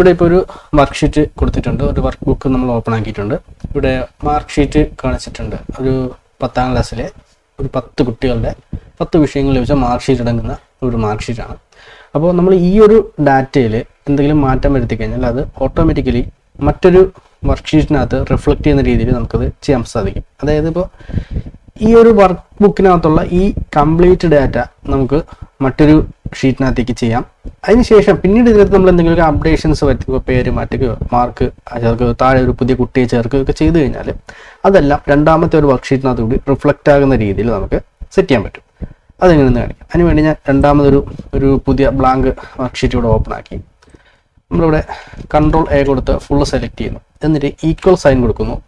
ഇവിടെ ഇപ്പോൾ ഒരു വർക്ക് ഷീറ്റ് കൊടുത്തിട്ടുണ്ട്. ഒരു വർക്ക് ബുക്ക് നമ്മൾ ഓപ്പൺ ആക്കിയിട്ടുണ്ട്. ഇവിടെ മാർക്ക് ഷീറ്റ് കാണിച്ചിട്ടുണ്ട്. ഒരു പത്താം ക്ലാസ്സിലെ ഒരു പത്ത് കുട്ടികളുടെ പത്ത് വിഷയങ്ങൾ ലഭിച്ച മാർക്ക് ഷീറ്റ് അടങ്ങുന്ന ഒരു മാർക്ക് ഷീറ്റാണ് അപ്പോൾ നമ്മൾ ഈ ഒരു ഡാറ്റയിൽ എന്തെങ്കിലും മാറ്റം വരുത്തി കഴിഞ്ഞാൽ അത് ഓട്ടോമാറ്റിക്കലി മറ്റൊരു വർക്ക് ഷീറ്റിനകത്ത് റിഫ്ലക്റ്റ് ചെയ്യുന്ന രീതിയിൽ നമുക്കത് ചെയ്യാൻ സാധിക്കും. അതായത് ഇപ്പോൾ ഈ ഒരു വർക്ക് ബുക്കിനകത്തുള്ള ഈ കംപ്ലീറ്റ് ഡാറ്റ നമുക്ക് മറ്റൊരു ഷീറ്റിനകത്തേക്ക് ചെയ്യാം. അതിനുശേഷം പിന്നീട് ഇതിനകത്ത് നമ്മൾ എന്തെങ്കിലും ഒരു അപ്ഡേഷൻസ് വരുത്തുകയോ പേര് മാറ്റുകയോ മാർക്ക് ചേർക്കുകയോ താഴെ ഒരു പുതിയ കുട്ടിയെ ചേർക്കുകയോ ഒക്കെ ചെയ്തു കഴിഞ്ഞാൽ അതെല്ലാം രണ്ടാമത്തെ ഒരു വർക്ക് ഷീറ്റിനകത്ത് കൂടി റിഫ്ലക്റ്റ് ആകുന്ന രീതിയിൽ നമുക്ക് സെറ്റ് ചെയ്യാൻ പറ്റും. അതെങ്ങനെയെന്ന് കാണിക്കാം. അതിനുവേണ്ടി ഞാൻ രണ്ടാമതൊരു ഒരു പുതിയ ബ്ലാങ്ക് വർക്ക് ഷീറ്റ് ഇവിടെ ഓപ്പൺ ആക്കി. നമ്മളിവിടെ കൺട്രോൾ എ കൊടുത്ത് ഫുള്ള് സെലക്ട് ചെയ്യുന്നു. എന്നിട്ട് ഈക്വൽ സൈൻ കൊടുക്കുന്നു.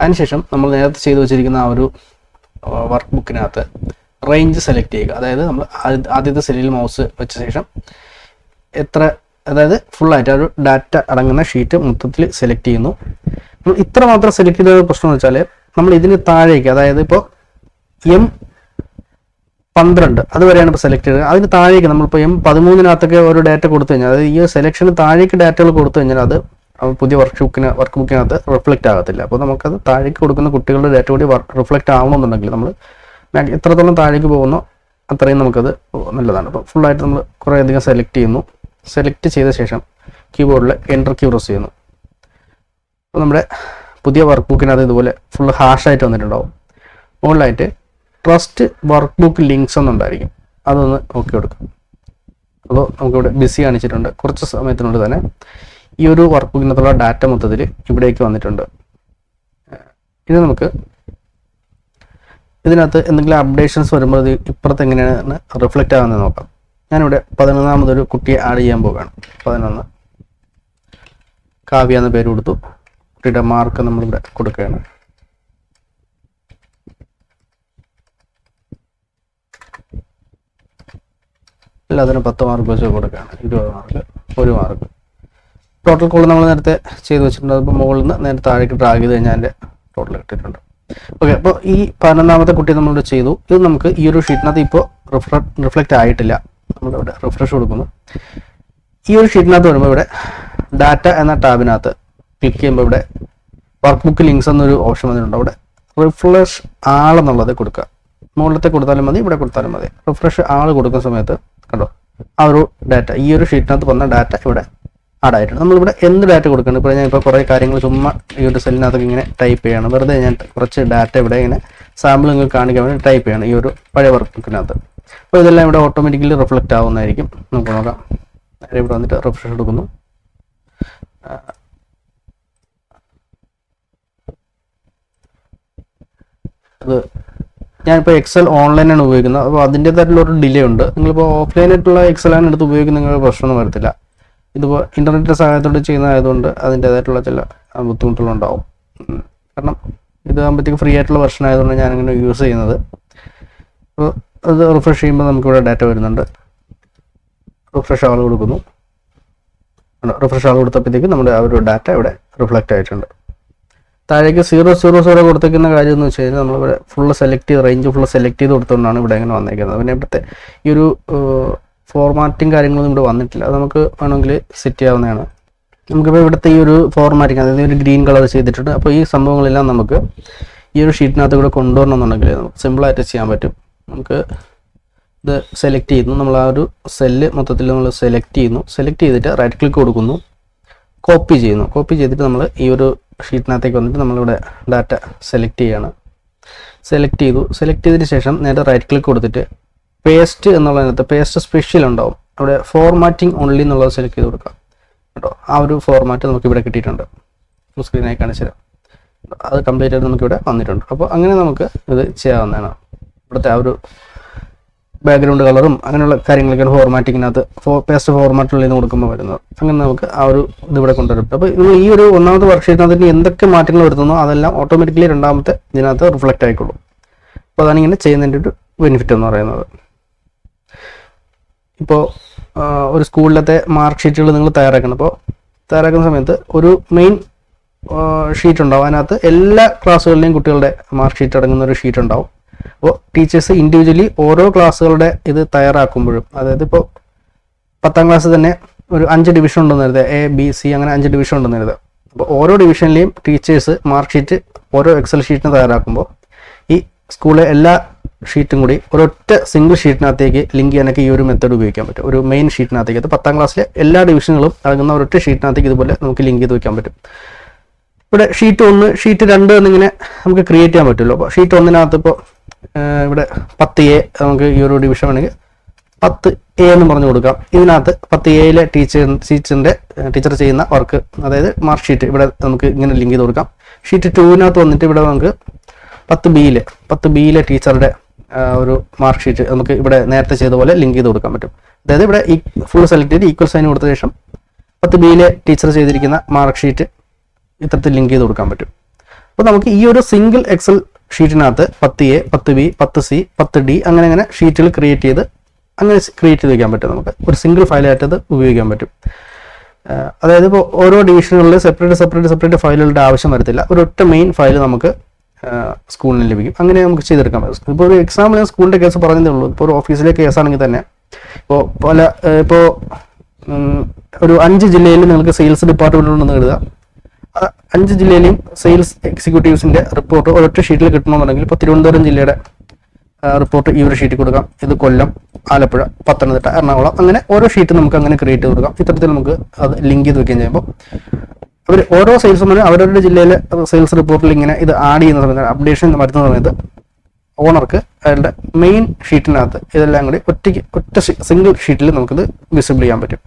അതിനുശേഷം നമ്മൾ നേരത്തെ ചെയ്തു വെച്ചിരിക്കുന്ന ആ ഒരു വർക്ക് ബുക്കിനകത്ത് റേഞ്ച് സെലക്ട് ചെയ്യുക. അതായത് നമ്മൾ ആദ്യത്തെ സെല്ലിൽ മൗസ് വെച്ച ശേഷം എത്ര അതായത് ഫുള്ളായിട്ട് ആ ഒരു ഡാറ്റ അടങ്ങുന്ന ഷീറ്റ് മൊത്തത്തിൽ സെലക്ട് ചെയ്യുന്നു. നമ്മൾ ഇത്ര മാത്രം സെലക്ട് ചെയ്ത പ്രശ്നം എന്ന് വെച്ചാൽ നമ്മൾ ഇതിന് താഴേക്ക് അതായത് ഇപ്പോൾ എം പന്ത്രണ്ട് അതുവരെയാണ് ഇപ്പോൾ സെലക്ട് ചെയ്തത്. അതിന് താഴേക്ക് നമ്മളിപ്പോൾ എം പതിമൂന്നിനകത്തൊക്കെ ഒരു ഡാറ്റ കൊടുത്തു കഴിഞ്ഞാൽ അതായത് ഈ സെലക്ഷന് താഴേക്ക് ഡാറ്റകൾ കൊടുത്തു കഴിഞ്ഞാൽ അത് പുതിയ വർക്ക് ബുക്കിന് വർക്ക് ബുക്കിനകത്ത് റിഫ്ലക്റ്റ് ആകത്തില്ല. അപ്പോൾ നമുക്കത് താഴേക്ക് കൊടുക്കുന്ന കുട്ടികളുടെ ഡാറ്റ കൂടി റിഫ്ലക്റ്റ് ആവണമെന്നുണ്ടെങ്കിൽ നമ്മൾ എത്രത്തോളം താഴേക്ക് പോകുന്നോ അത്രയും നമുക്കത് നല്ലതാണ്. അപ്പോൾ ഫുള്ളായിട്ട് നമ്മൾ കുറേ അധികം സെലക്ട് ചെയ്യുന്നു. സെലക്ട് ചെയ്ത ശേഷം കീബോർഡിൽ എന്റർ ക്യൂ പ്രസ് ചെയ്യുന്നു. അപ്പോൾ നമ്മുടെ പുതിയ വർക്ക് ബുക്കിനകത്ത് ഇതുപോലെ ഫുൾ ഹാഷായിട്ട് വന്നിട്ടുണ്ടാവും. മുകളിലായിട്ട് ട്രസ്റ്റ് വർക്ക് ബുക്ക് ലിങ്ക്സ് എന്നുണ്ടായിരിക്കും. അതൊന്ന് നോക്കി കൊടുക്കും. അപ്പോൾ നമുക്കിവിടെ ബിസി കാണിച്ചിട്ടുണ്ട്. കുറച്ച് സമയത്തിനുള്ളിൽ തന്നെ ഈ ഒരു വർക്ക് ബുക്കിനകത്തുള്ള ഡാറ്റ മൊത്തത്തിൽ ഇവിടേക്ക് വന്നിട്ടുണ്ട്. ഇനി നമുക്ക് ഇതിനകത്ത് എന്തെങ്കിലും അപ്ഡേഷൻസ് വരുമ്പോൾ ഇത് ഇപ്പുറത്ത് എങ്ങനെയാണ് റിഫ്ലക്റ്റ് ആകുന്നത് നോക്കാം. ഞാനിവിടെ പതിനൊന്നാമതൊരു കുട്ടിയെ ആഡ് ചെയ്യാൻ പോവുകയാണ്. പതിനൊന്ന്. കാവ്യ എന്ന പേര് കൊടുത്തു. കുട്ടിയുടെ മാർക്ക് നമ്മളിവിടെ കൊടുക്കുകയാണ്. എല്ലാത്തിനും പത്ത് മാർക്ക് വെച്ച് കൊടുക്കുകയാണ്. ഇരുപത് മാർക്ക് ഒരു മാർക്ക് ടോട്ടൽ കോൾ നമ്മൾ നേരത്തെ ചെയ്ത് വെച്ചിട്ടുണ്ട്. അതിപ്പോൾ മുകളിൽ നിന്ന് നേരെ താഴേക്ക് ഡ്രാഗ് ചെയ്ത് കഴിഞ്ഞാൽ അതിന്റെ ടോട്ടൽ കിട്ടിയിട്ടുണ്ട്. ഓക്കെ അപ്പോൾ ഈ പതിനൊന്നാമത്തെ കുട്ടി നമ്മളിവിടെ ചെയ്തു. ഇത് നമുക്ക് ഈ ഒരു ഷീറ്റിനകത്ത് ഇപ്പോൾ റിഫ്ല റിഫ്ലക്റ്റ് ആയിട്ടില്ല. നമ്മളിവിടെ റിഫ്രഷ് കൊടുക്കുന്നു. ഈ ഒരു ഷീറ്റിനകത്ത് വരുമ്പോൾ ഇവിടെ ഡാറ്റ എന്ന ടാബിനകത്ത് ക്ലിക്ക് ചെയ്യുമ്പോൾ ഇവിടെ വർക്ക് ബുക്ക് ലിങ്ക്സ് എന്നൊരു ഓപ്ഷൻ വന്നിട്ടുണ്ട്. അവിടെ റിഫ്രഷ് ആളെന്നുള്ളത് കൊടുക്കുക. മുകളിലത്തെ കൊടുത്താലും മതി ഇവിടെ കൊടുത്താലും മതി. റിഫ്രഷ് ആൾ കൊടുക്കുന്ന സമയത്ത് കണ്ടോ? ആ ഒരു ഡാറ്റ ഈ ഒരു ഷീറ്റിനകത്ത് വന്ന ഡാറ്റ ഇവിടെ ആഡ് ആയിട്ടുണ്ട് നമ്മളിവിടെ എന്ത് ഡാറ്റ കൊടുക്കണം ഇപ്പോൾ ഞാൻ ഇപ്പോൾ കുറേ കാര്യങ്ങൾ ചുമ്മാ ഈ ഒരു സെല്ലിനകത്തൊക്കെ ഇങ്ങനെ ടൈപ്പ് ചെയ്യണം. വെറുതെ ഞാൻ കുറച്ച് ഡാറ്റ ഇവിടെ ഇങ്ങനെ സാമ്പിൾ നിങ്ങൾക്ക് കാണിക്കാൻ വേണ്ടി ടൈപ്പ് ചെയ്യണം ഈ ഒരു പഴയ വർക്കിനകത്ത് അപ്പോൾ ഇതെല്ലാം ഇവിടെ ഓട്ടോമാറ്റിക്കലി റിഫ്ലക്റ്റ് ആവുന്നതായിരിക്കും. നമുക്ക് നോക്കാം. ഇവിടെ വന്നിട്ട് റിഫ്രഷ് കൊടുക്കുന്നു അത് ഞാനിപ്പോൾ എക്സൽ ഓൺലൈനാണ് ഉപയോഗിക്കുന്നത്. അപ്പോൾ അതിന്റേതായിട്ടുള്ള ഒരു ഡിലേ ഉണ്ട്. നിങ്ങളിപ്പോൾ ഓഫ്ലൈനായിട്ടുള്ള എക്സലാണ് എടുത്ത് ഉപയോഗിക്കുന്നത് നിങ്ങൾക്ക് പ്രശ്നമൊന്നും വരത്തില്ല. ഇതിപ്പോൾ ഇന്റർനെറ്റിന്റെ സഹായത്തോടെ ചെയ്യുന്നതായതുകൊണ്ട് അതിന്റേതായിട്ടുള്ള ചില ബുദ്ധിമുട്ടുകളുണ്ടാവും. കാരണം ഇതാകുമ്പോഴത്തേക്ക് ഫ്രീ ആയിട്ടുള്ള വെർഷൻ ആയതുകൊണ്ട് ഞാനിങ്ങനെ യൂസ് ചെയ്യുന്നത്. അപ്പോൾ അത് റിഫ്രഷ് ചെയ്യുമ്പോൾ നമുക്കിവിടെ ഡാറ്റ വരുന്നുണ്ട്. റിഫ്രഷ് ആൾ കൊടുക്കുന്നു. റിഫ്രഷ് ആൾ കൊടുത്തപ്പോഴത്തേക്ക് നമ്മുടെ ആ ഒരു ഡാറ്റ ഇവിടെ റിഫ്ലക്റ്റ് ആയിട്ടുണ്ട്. താഴേക്ക് സീറോ സീറോ സീറോ കൊടുത്തേക്കുന്ന കാര്യം എന്ന് വെച്ച് കഴിഞ്ഞാൽ നമ്മളിവിടെ ഫുള്ള് സെലക്ട് ചെയ്ത് റേഞ്ച് ഫുള്ള് സെലക്ട് ചെയ്ത് കൊടുത്തുകൊണ്ടാണ് ഇവിടെ ഇങ്ങനെ വന്നേക്കുന്നത്. പിന്നെ ഇവിടുത്തെ ഈ ഒരു ഫോർമാറ്റിംഗ് കാര്യങ്ങളൊന്നും ഇവിടെ വന്നിട്ടില്ല. അത് നമുക്ക് വേണമെങ്കിൽ സെറ്റ് ചെയ്യാവുന്നതാണ്. നമുക്കിപ്പോൾ ഇവിടുത്തെ ഈ ഒരു ഫോർമാറ്റിംഗ് അതായത് ഒരു ഗ്രീൻ കളർ ചെയ്തിട്ടുണ്ട്. അപ്പോൾ ഈ സംഭവങ്ങളെല്ലാം നമുക്ക് ഈ ഒരു ഷീറ്റിനകത്ത് കൂടെ കൊണ്ടുവരണമെന്നുണ്ടെങ്കിൽ നമുക്ക് സിമ്പിളായിട്ട് ചെയ്യാൻ പറ്റും. നമുക്ക് ഇത് സെലക്ട് ചെയ്യുന്നു. നമ്മൾ ആ ഒരു സെല്ല് മൊത്തത്തിൽ നമ്മൾ സെലക്ട് ചെയ്യുന്നു. സെലക്ട് ചെയ്തിട്ട് റൈറ്റ് ക്ലിക്ക് കൊടുക്കുന്നു. കോപ്പി ചെയ്യുന്നു. കോപ്പി ചെയ്തിട്ട് നമ്മൾ ഈ ഒരു ഷീറ്റിനകത്തേക്ക് വന്നിട്ട് നമ്മളിവിടെ ഡാറ്റ സെലക്ട് ചെയ്യാണ്. സെലക്ട് ചെയ്തു. സെലക്ട് ചെയ്തതിന് ശേഷം നേരെ റൈറ്റ് ക്ലിക്ക് കൊടുത്തിട്ട് പേസ്റ്റ് എന്നുള്ളതിനകത്ത് പേസ്റ്റ് സ്പെഷ്യൽ ഉണ്ടാവും. അവിടെ ഫോർമാറ്റിംഗ് ഓൺലി എന്നുള്ളത് സെലക്ട് ചെയ്ത് കൊടുക്കാം. കേട്ടോ? ആ ഒരു ഫോർമാറ്റ് നമുക്ക് ഇവിടെ കിട്ടിയിട്ടുണ്ട്. ഫുൾ സ്ക്രീനായി കാണിച്ചു തരാം. അത് കംപ്ലീറ്റ് ആയിട്ട് നമുക്കിവിടെ വന്നിട്ടുണ്ട്. അപ്പോൾ അങ്ങനെ നമുക്ക് ഇത് ചെയ്യാവുന്നതാണ്. ഇവിടുത്തെ ആ ഒരു ബാക്ക്ഗ്രൗണ്ട് കളറും അങ്ങനെയുള്ള കാര്യങ്ങളൊക്കെയാണ് ഫോർമാറ്റിങ്ങിനകത്ത് ഫോ പേസ്റ്റ് ഫോർമാറ്റിൽ നിന്ന് കൊടുക്കുമ്പോൾ വരുന്നത്. അങ്ങനെ നമുക്ക് ആ ഒരു ഇതിവിടെ കൊണ്ടുവരും. അപ്പോൾ ഇത് ഈ ഒരു ഒന്നാമത്തെ വർക്ക്ഷീറ്റിനകത്ത് എന്തൊക്കെ മാറ്റങ്ങൾ വരുത്തുന്നോ അതെല്ലാം ഓട്ടോമാറ്റിക്കലി രണ്ടാമത്തെ ഇതിനകത്ത് റിഫ്ലക്റ്റ് ആയിക്കോളും അപ്പോൾ അതാണ് ഇങ്ങനെ ചെയ്യുന്നതിന്റെ ഒരു ബെനിഫിറ്റ് എന്ന് പറയുന്നത്. ഇപ്പോൾ ഒരു സ്കൂളിലത്തെ മാർക്ക് ഷീറ്റുകൾ നിങ്ങൾ തയ്യാറാക്കണം. അപ്പോൾ തയ്യാറാക്കുന്ന സമയത്ത് ഒരു മെയിൻ ഷീറ്റ് ഉണ്ടാവും. അതിനകത്ത് എല്ലാ ക്ലാസ്സുകളിലെയും കുട്ടികളുടെ മാർക്ക് ഷീറ്റ് അടങ്ങുന്ന ഒരു ഷീറ്റ് ഉണ്ടാവും. അപ്പോൾ ടീച്ചേഴ്സ് ഇൻഡിവിജ്വലി ഓരോ ക്ലാസ്സുകളുടെ ഇത് തയ്യാറാക്കുമ്പോഴും അതായത് ഇപ്പോൾ പത്താം ക്ലാസ് തന്നെ ഒരു അഞ്ച് ഡിവിഷൻ ഉണ്ടെന്ന് കരുതുക. എ ബി സി അങ്ങനെ അഞ്ച് ഡിവിഷൻ ഉണ്ടെന്ന് കരുതുക. അപ്പോൾ ഓരോ ഡിവിഷനിലെയും ടീച്ചേഴ്സ് മാർക്ക് ഷീറ്റ് ഓരോ എക്സൽ ഷീറ്റിന് തയ്യാറാക്കുമ്പോൾ ഈ സ്കൂളിലെ എല്ലാ ഷീറ്റും കൂടി ഒരൊറ്റ സിംഗിൾ ഷീറ്റിനകത്തേക്ക് ലിങ്ക് ചെയ്യാനൊക്കെ ഈ ഒരു മെത്തേഡ് ഉപയോഗിക്കാൻ പറ്റും. ഒരു മെയിൻ ഷീറ്റിനകത്തേക്ക് അത് പത്താം ക്ലാസ്സിലെ എല്ലാ ഡിവിഷനുകളും അടങ്ങുന്ന ഒരൊറ്റ ഷീറ്റിനകത്തേക്ക് ഇതുപോലെ നമുക്ക് ലിങ്ക് ചെയ്ത് വെക്കാൻ പറ്റും. ഇവിടെ ഷീറ്റ് ഒന്ന് ഷീറ്റ് രണ്ട് എന്നിങ്ങനെ നമുക്ക് ക്രിയേറ്റ് ചെയ്യാൻ പറ്റുമല്ലോ അപ്പോൾ ഷീറ്റ് ഒന്നിനകത്ത് ഇപ്പോൾ ഇവിടെ പത്ത് എ നമുക്ക് ഈ ഒരു ഡിവിഷൻ വേണമെങ്കിൽ പത്ത് എ എന്ന് പറഞ്ഞു കൊടുക്കാം. ഇതിനകത്ത് പത്ത് എയിലെ ടീച്ചർ ടീച്ചറിന്റെ ടീച്ചർ ചെയ്യുന്ന വർക്ക് അതായത് മാർക്ക് ഷീറ്റ് ഇവിടെ നമുക്ക് ഇങ്ങനെ ലിങ്ക് ചെയ്ത് കൊടുക്കാം. ഷീറ്റ് ടൂവിനകത്ത് വന്നിട്ട് ഇവിടെ നമുക്ക് പത്ത് ബിയിലെ പത്ത് ബിയിലെ ടീച്ചറുടെ ഒരു മാർക്ക് ഷീറ്റ് നമുക്ക് ഇവിടെ നേരത്തെ ചെയ്ത പോലെ ലിങ്ക് ചെയ്ത് കൊടുക്കാൻ പറ്റും. അതായത് ഇവിടെ ഫുൾ സെലക്ട് ചെയ്ത് ഈക്വൽ സൈൻ കൊടുത്ത ശേഷം പത്ത് ബിയിലെ ടീച്ചർ ചെയ്തിരിക്കുന്ന മാർക്ക് ഷീറ്റ് ഇത്തരത്തിൽ ലിങ്ക് ചെയ്ത് കൊടുക്കാൻ പറ്റും. അപ്പോൾ നമുക്ക് ഈ ഒരു സിംഗിൾ എക്സൽ ഷീറ്റിനകത്ത് പത്ത് എ പത്ത് ബി പത്ത് സി പത്ത് ഡി അങ്ങനെ അങ്ങനെ ഷീറ്റുകൾ ക്രിയേറ്റ് ചെയ്ത് അങ്ങനെ ക്രിയേറ്റ് ചെയ്ത് വയ്ക്കാൻ പറ്റും നമുക്ക്. ഒരു സിംഗിൾ ഫയലായിട്ട് അത് ഉപയോഗിക്കാൻ പറ്റും. അതായത് ഇപ്പോൾ ഓരോ ഡിവിഷനുകളിൽ സെപ്പറേറ്റ് സെപ്പറേറ്റ് സെപ്പറേറ്റ് ഫയലുകളുടെ ആവശ്യം വരത്തില്ല. ഒരൊറ്റ മെയിൻ ഫയൽ നമുക്ക് സ്കൂളിന് ലഭിക്കും. അങ്ങനെ നമുക്ക് ചെയ്തെടുക്കാൻ പറ്റും ഇപ്പോൾ ഒരു എക്സാമ്പിൾ ഞാൻ സ്കൂളിന്റെ കേസ് പറഞ്ഞതേ ഉള്ളൂ. ഇപ്പോൾ ഒരു ഓഫീസിലെ കേസാണെങ്കിൽ തന്നെ. ഇപ്പോൾ പല ഇപ്പോൾ ഒരു അഞ്ച് ജില്ലയിൽ നിങ്ങൾക്ക് സെയിൽസ് ഡിപ്പാർട്ട്മെന്റ് ഉണ്ടെന്ന് കരുതുക. അഞ്ച് ജില്ലയിലെയും സെയിൽസ് എക്സിക്യൂട്ടീവ്സിന്റെ റിപ്പോർട്ട് ഒരൊറ്റ ഷീറ്റിൽ കിട്ടണമെന്നുണ്ടെങ്കിൽ ഇപ്പോൾ തിരുവനന്തപുരം ജില്ലയുടെ റിപ്പോർട്ട് ഈ ഒരു ഷീറ്റിൽ കൊടുക്കാം. ഇത് കൊല്ലം ആലപ്പുഴ പത്തനംതിട്ട എറണാകുളം. അങ്ങനെ ഓരോ ഷീറ്റ് നമുക്ക് അങ്ങനെ ക്രിയേറ്റ് ചെയ്ത് കൊടുക്കാം. ഇത്തരത്തിൽ നമുക്ക് അത് ലിങ്ക് ചെയ്ത് വെക്കുകയും ചെയ്യുമ്പോൾ അവർ ഓരോ സെയിൽസ്മാനും അവരവരുടെ ജില്ലയിലെ സെയിൽസ് റിപ്പോർട്ടിൽ ഇങ്ങനെ ഇത് ആഡ് ചെയ്യുന്ന സമയത്ത് അപ്ഡേഷൻ വരുന്ന സമയത്ത് ഓണർക്ക് അയാളുടെ മെയിൻ ഷീറ്റിനകത്ത് ഇതെല്ലാം കൂടി ഒറ്റയ്ക്ക് ഒറ്റ സിംഗിൾ ഷീറ്റിൽ നമുക്കിത് വിസിബിൾ ചെയ്യാൻ പറ്റും.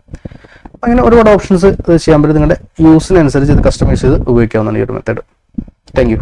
അങ്ങനെ ഒരുപാട് ഓപ്ഷൻസ് ഇത് ചെയ്യാൻ പറ്റും. നിങ്ങളുടെ യൂസിനനുസരിച്ച് ഇത് കസ്റ്റമൈസ് ചെയ്ത് ഉപയോഗിക്കാവുന്നതാണ് ഈ ഒരു മെത്തേഡ് താങ്ക്